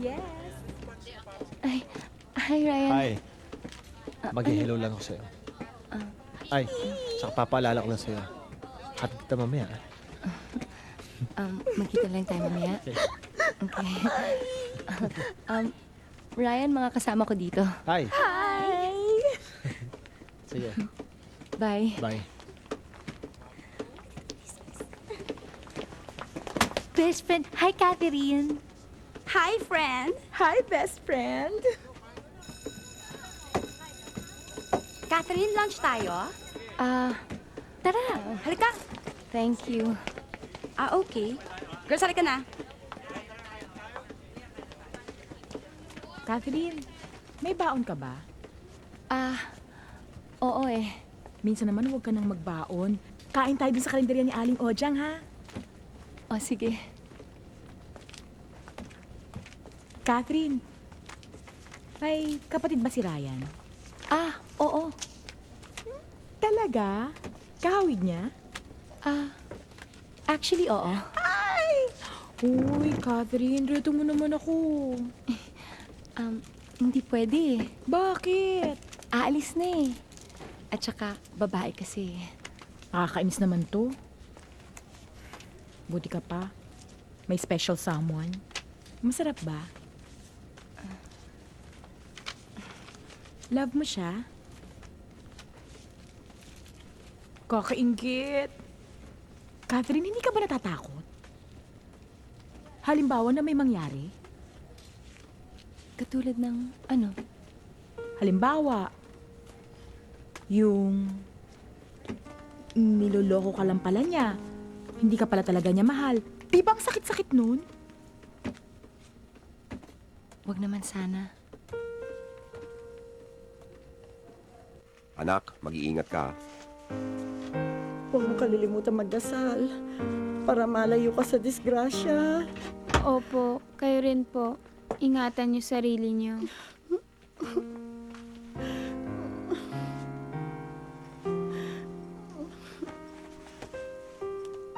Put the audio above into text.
Yes. Ay, hi Ryan. Hi. Mag-hello lang ako sa'yo. Ay, tsaka papaalala ko lang sa'yo. Hatid kita mamaya. ah. Um, magkita lang tayo mamaya. Okay. um, Ryan, mga kasama ko dito. Hi. Hi! Sige. Bye. Bye. Best friend. Hi, Catherine. Hi, friend! Hi, best friend! Catherine, lunch tayo? Ah, tara. Halika! Thank you. Ah, okay. Girls, halika na. Catherine, may baon ka ba? Ah, oo eh. Minsan naman huwag ka nang magbaon. Kain tayo dun sa kalendarya ni Aling Ojang, ha? O, sige. Catherine, may kapatid ba si Ryan? Ah, oo. Talaga? Kahawig niya? Ah, actually, oo. Uy, Catherine, reto mo naman ako. Um, hindi pwede. Bakit? Aalis na eh. At saka, babae kasi. Nakakainis naman to. Buti ka pa. May special someone. Masarap ba? Love mo siya? Kakaingit. Catherine, hindi ka ba natatakot? Halimbawa na may mangyari? Katulad ng, ano, Halimbawa, yung niloloko ka lang pala niya. Hindi ka pala talaga niya mahal. Di ba ang sakit-sakit nun? wag naman sana. Anak, mag-iingat ka. Huwag mo kalilimutan magdasal para malayo ka sa disgrasya. Opo, kayo rin po. Ingatan niyo sarili niyo.